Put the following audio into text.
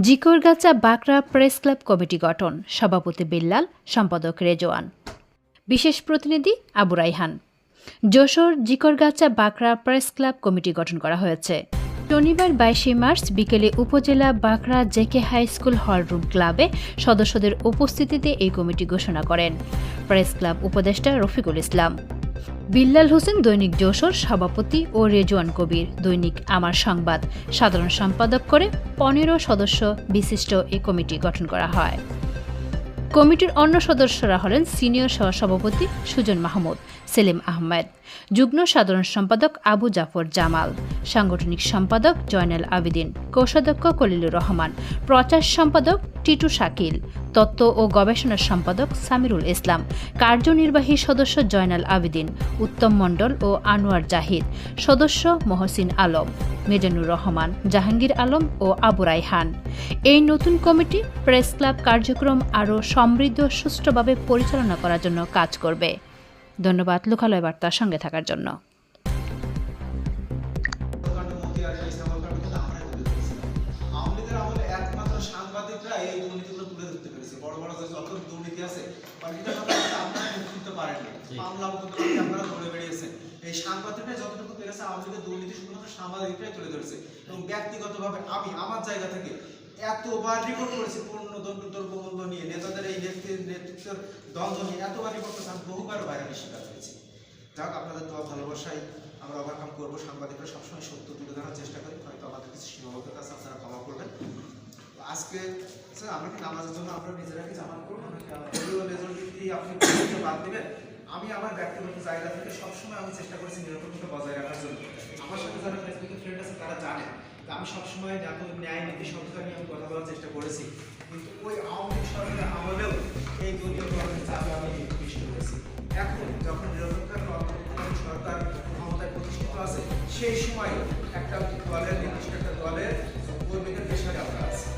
Jhikargacha Bakra press club committee গঠন। সভাপতি বিল্লাল, সম্পাদক রেজওয়ান। বিশেষ প্রতিনিধি Abu Raihan. Jessore Jhikargachha Bakra press club committee গঠন করা হয়েছে। শনিবার বাইশে মার্চ বিকেলে উপজেলা Bankra JK high school hall room ক্লাবে সদস্যদের উপস্থিতিতে এই কমিটি ঘোষণা করেন। প্রেস ক্লাব উপদেষ্টা রফিকুল ইসলাম। বিল্লাল হোসেন, দৈনিক যশোর, সভাপতি ও রেজওয়ান কবির। দৈনিক আমার সংবাদ। সাধারণ সম্পাদক করে পনেরো সদস্য বিশিষ্ট এই কমিটি গঠন করা হয়। কমিটির অন্য সদস্যরা হলেন সিনিয়র সহসভাপতি সুজন মাহমুদ। সেলিম আহমেদ। যুগ্ম সাধারণ সম্পাদক আবু জাফর জামাল। সাংগঠনিক সম্পাদক জয়নাল আবেদিন। কোষাধ্যক্ষ কলিলুর রহমান। প্রচার সম্পাদক টিটু শাকিল। তত্ত্ব ও গবেষণা সম্পাদক সামিরুল ইসলাম। কার্যনির্বাহী সদস্য জয়নাল আবেদিন। উত্তম মণ্ডল ও আনোয়ার জাহিদ। সদস্য মহসিন আলম। মেজানুর রহমান, জাহাঙ্গীর আলম ও আবু রাইহান এই নতুন কমিটি প্রেস ক্লাব কার্যক্রম আরও সমৃদ্ধ সুষ্ঠুভাবে পরিচালনা করার জন্য কাজ করবে। ধন্যবাদ লোকালয় বার্তার সঙ্গে থাকার জন্য। এই সাংবাদিকরা যতটুকু পেরেছে আওয়ামী লীগের দুর্নীতি শুধুমাত্র সাংবাদিকরাই তুলে ধরেছে। এবং ব্যক্তিগতভাবে আমি আমার জায়গা থেকে এতবার রিপোর্ট করেছি পূর্ণ দণ্ড দ্রব্যমূল্য নিয়ে। নেতাদের এই নেতৃত্বের দ্বন্দ্ব নিয়ে এতবার রিপোর্ট করেছি আমি বহুবার বাইরে শিকার হয়েছি। যাক, আপনাদের দোয়া ভালোবাসাই আমরা ওভারকাম করব। সাংবাদিকরা সবসময় সত্য তুলে ধরার চেষ্টা করি। হয়তো আমাদের কিছু সীমাবদ্ধতা আছে, আপনারা ক্ষমা করবেন। আজকে, স্যার, আমরা কি নামাজের জন্য আমরা নিজেরা কি জামান করব নাকি আপনি বাদ দেবেন? আমি আমার ব্যক্তিগত জায়গা থেকে সবসময় আমি চেষ্টা করেছি নিরাপত্তা বজায় রাখার জন্য। আমার সাথে যারা ফেসবুকে ফ্রেন্ড আছে, তারা জানে আমি সবসময় ন্যায় নীতি সংস্থা নিয়ে আমি কথা বলার চেষ্টা করেছি। কিন্তু ওই আওয়ামী সরকারের আমলেও এই দলীয় ধরনের চাপে আমি পিষ্ট হয়েছি এখন যখন নিরপেক্ষ সরকার ক্ষমতায় প্রতিষ্ঠিত আছে, সেই সময় একটা দলের, নির্দিষ্ট একটা দলের কর্মীদের পেশা আমরা আছি।